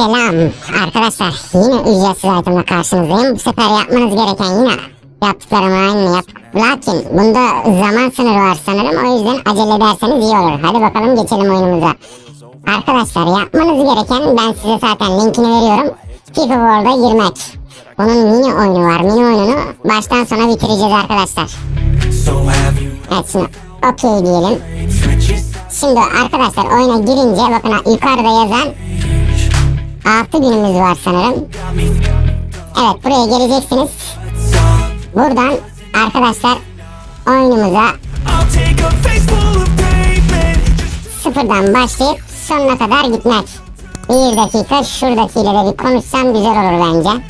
Selam arkadaşlar yine ücretsiz itemle karşınızdayım. Bu sefer yapmanız gereken yine yaptıklarımı aynı yap. Lakin bunda zaman sınırı var sanırım o yüzden acele ederseniz iyi olur. Hadi bakalım geçelim oyunumuza. Arkadaşlar yapmanız gereken ben size zaten linkini veriyorum. FIFA World'a girmek. Bunun mini oyunu var. Mini oyununu baştan sona bitireceğiz arkadaşlar. Evet şimdi okey diyelim. Şimdi arkadaşlar oyuna girince bakın yukarıda yazan 6 günümüz var sanırım. Evet buraya geleceksiniz. Buradan arkadaşlar oyunumuza sıfırdan başlayıp sonuna kadar gitmek. Bir dakika şuradakiyle de bir konuşsam güzel olur bence.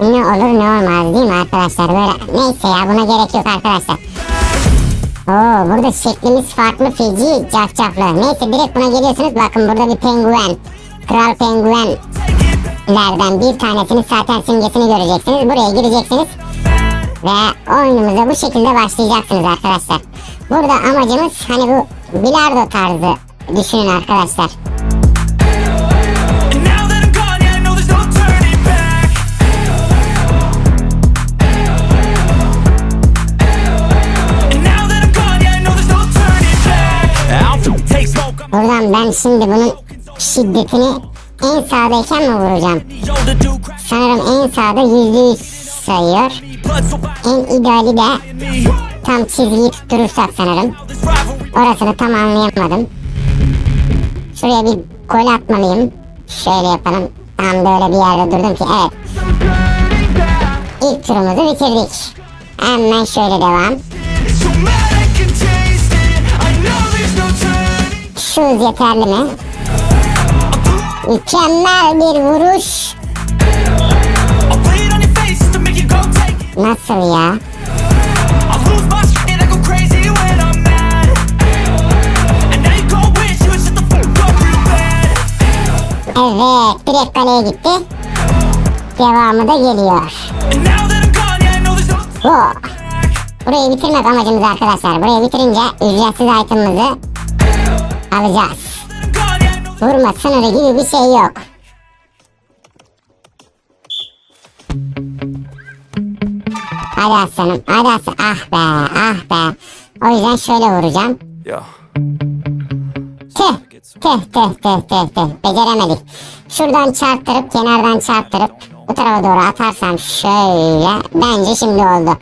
Ne olur ne olmaz değil mi arkadaşlar? Böyle neyse ya buna gerek yok arkadaşlar. Oo burada şeklimiz farklı feci cafcaflı. Neyse direkt buna geliyorsunuz. Bakın burada bir penguen. Kral penguen lerden bir tanesinin zaten simgesini göreceksiniz. Buraya gireceksiniz. Ve oyunumuza bu şekilde başlayacaksınız arkadaşlar. Burada amacımız hani bu bilardo tarzı düşünün arkadaşlar. Buradan ben şimdi bunun şiddetini en sağdayken mi vuracağım? Sanırım en sağda %100 sayıyor. En ideali de tam çizgiyi tutturursak sanırım. Orasını tam anlayamadım. Şuraya bir gol atmalıyım. Şöyle yapalım. Tam böyle bir yerde durdum ki evet. İlk turumuzu bitirdik. Hemen şöyle devam. So mad I go take it. Nasıl ya? Evet, direkt kaleye gitti. Devamı da geliyor. Bu. Burayı bitirmek amacımız arkadaşlar. Burayı bitirince ücretsiz itemimizi alacağız. Vurma sınırı gibi bir şey yok. Hadi aslanım, hadi aslanım. Ah be, ah be. O yüzden şöyle vuracağım. Yeah. Tüh, tüh, tüh, tüh, tüh, tüh. Beceremedik. Şuradan çarptırıp, kenardan çarptırıp bu tarafa doğru atarsam şöyle. Bence şimdi oldu.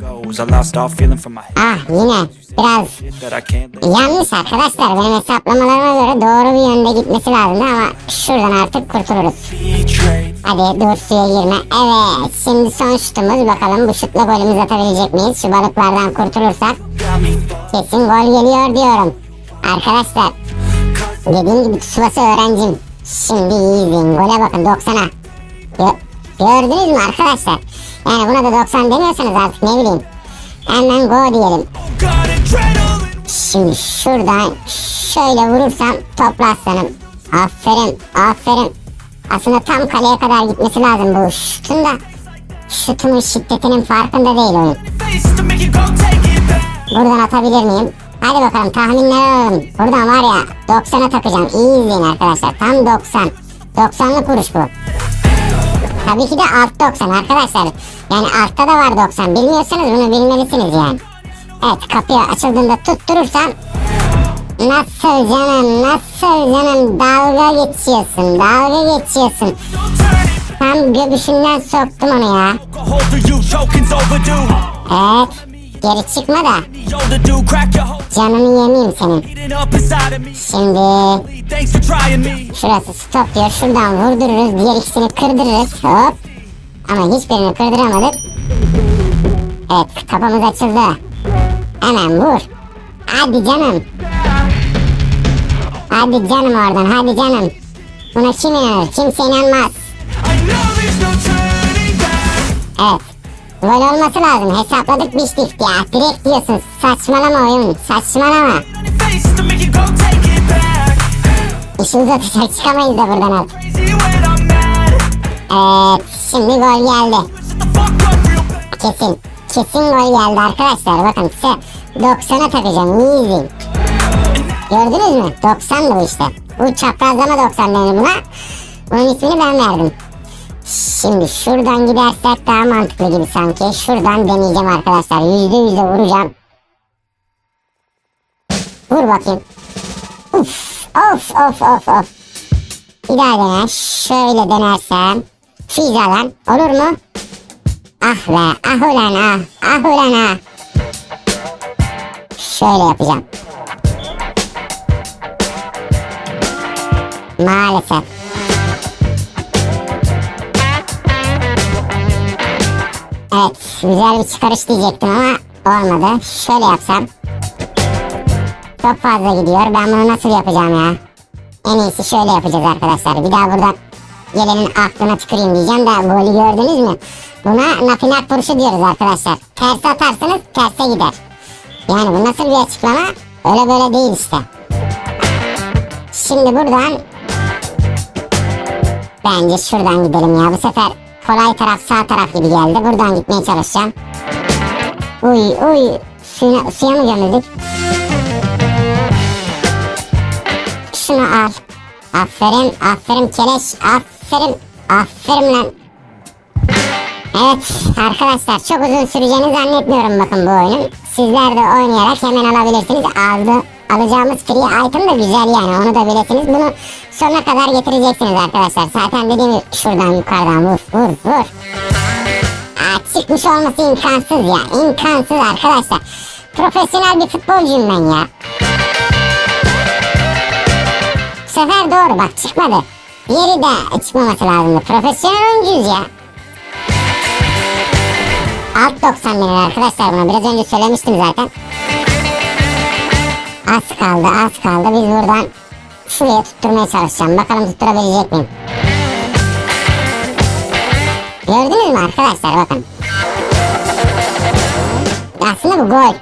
Ah yine biraz yanlış arkadaşlar. Benim hesaplamalarıma göre doğru bir yönde gitmesi lazımdı ama şuradan artık kurtuluruz. Hadi dur suya girme. Evet şimdi son şutumuz. Bakalım bu şutla golümüz atabilecek miyiz? Şu balıklardan kurtulursak kesin gol geliyor diyorum. Arkadaşlar dediğim gibi Tsubasa öğrencim. Şimdi iyi. Gole bakın 90'a. Gö- gördünüz mü arkadaşlar? Yani buna da 90 demiyorsanız artık ne bileyim. Hemen go diyelim. Şimdi şuradan şöyle vurursam topla aslanım. Aferin, aferin. Aslında tam kaleye kadar gitmesi lazım bu şutun da. Şutumun şiddetinin farkında değil oyun. Buradan atabilir miyim? Hadi bakalım tahminler alalım. Buradan var ya 90'a takacağım. İyi izleyin arkadaşlar. Tam 90. 90'lık vuruş bu. Tabii ki de alt 90 arkadaşlar. Yani altta da var 90. Bilmiyorsanız bunu bilmelisiniz yani. Evet kapıyı açıldığında tutturursam Nasıl canım nasıl canım dalga geçiyorsun dalga geçiyorsun. Tam göbüşünden soktum onu ya. Evet geri çıkma da canını yemeyeyim senin. Şimdi. Şurası stop diyor. Şuradan vurdururuz. Diğer ikisini kırdırırız. Hop. Ama hiçbirini kırdıramadık. Evet kapımız açıldı. Hemen vur. Hadi canım. Hadi canım oradan. Hadi canım. Buna kim inanır? Kimse inanmaz. Evet. Gol olması lazım. Hesapladık biçtik ya. Direkt diyorsun. Saçmalama oyun. Saçmalama. İşi uzatacak çıkamayız da buradan artık. Evet. Şimdi gol geldi. Kesin. Kesin gol geldi arkadaşlar. Bakın size 90'a takacağım. İyi. Gördünüz mü? 90 bu işte. Bu çaprazlama 90 denir buna. Bunun ismini ben verdim. Şimdi şuradan gidersek daha mantıklı gibi sanki. Şuradan deneyeceğim arkadaşlar. Yüzde yüze vuracağım. Vur bakayım. Uf, of of of of. Bir daha dene. Şöyle denersem. Fizadan olur mu? Ah be ah ulan ah. Ah ulan ah. Şöyle yapacağım. Maalesef. Evet güzel bir çıkarış diyecektim ama olmadı. Şöyle yapsam. Çok fazla gidiyor. Ben bunu nasıl yapacağım ya? En iyisi şöyle yapacağız arkadaşlar. Bir daha buradan gelenin aklına tüküreyim diyeceğim de golü gördünüz mü? Buna napinak vuruşu diyoruz arkadaşlar. Ters atarsanız terse gider. Yani bu nasıl bir açıklama? Öyle böyle değil işte. Şimdi buradan bence şuradan gidelim ya. Bu sefer kolay taraf sağ taraf gibi geldi. Buradan gitmeye çalışacağım. Uy uy suya, suya mı gömüldük? Şunu al. Aferin, aferin keleş, aferin, aferin lan. Evet arkadaşlar çok uzun süreceğini zannetmiyorum bakın bu oyunun. Sizler de oynayarak hemen alabilirsiniz. Aldı, alacağımız free item da güzel yani onu da bilirsiniz. Bunu sonuna kadar getireceksiniz arkadaşlar. Zaten dediğim gibi şuradan yukarıdan vur vur vur. Aa, çıkmış olması imkansız ya. imkansız arkadaşlar. Profesyonel bir futbolcuyum ben ya. Bu sefer doğru bak çıkmadı. Diğeri de çıkmaması lazımdı. Profesyonel oyuncuyuz ya. Alt 90 denir arkadaşlar buna. Biraz önce söylemiştim zaten. Az kaldı az kaldı. Biz buradan şuraya tutturmaya çalışacağım. Bakalım tutturabilecek miyim? Gördünüz mü arkadaşlar bakın. Aslında bu gol.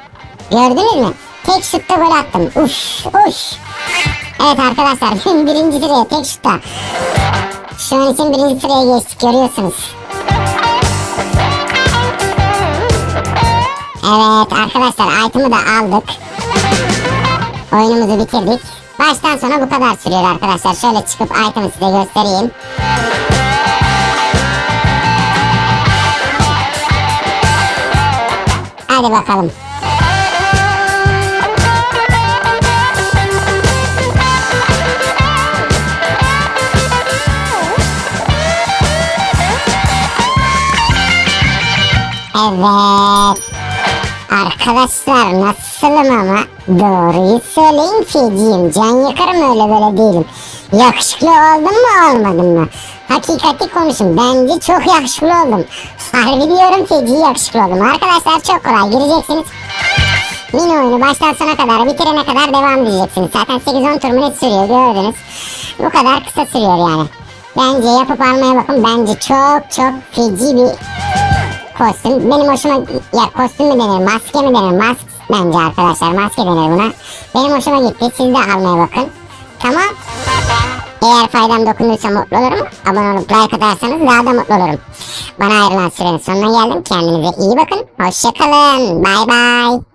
Gördünüz mü? Tek şutta gol attım. Uş uş. Evet arkadaşlar birinci sıraya tek şutta. Şu an için birinci sıraya geçtik görüyorsunuz. Evet arkadaşlar item'ı da aldık. Oyunumuzu bitirdik. Baştan sona bu kadar sürüyor arkadaşlar. Şöyle çıkıp item'ı size göstereyim. Hadi bakalım. Evet. Arkadaşlar nasılım ama doğruyu söyleyin feciyim. Can yakarım öyle böyle değilim. Yakışıklı oldum mu olmadım mı? Hakikati konuşun. Bence çok yakışıklı oldum. Harbi diyorum feci yakışıklı oldum. Arkadaşlar çok kolay gireceksiniz. Mini oyunu baştan sona kadar bitirene kadar devam edeceksiniz. Zaten 8-10 tur mu ne sürüyor gördünüz. Bu kadar kısa sürüyor yani. Bence yapıp almaya bakın. Bence çok çok feci bir kostüm. Benim hoşuma ya kostüm mü denir maske mi denir mask bence arkadaşlar maske denir buna. Benim hoşuma gitti siz de almaya bakın. Tamam. Eğer faydam dokunduysa mutlu olurum. Abone olup like atarsanız daha da mutlu olurum. Bana ayrılan sürenin sonuna geldim. Kendinize iyi bakın. Hoşçakalın. Bay bay.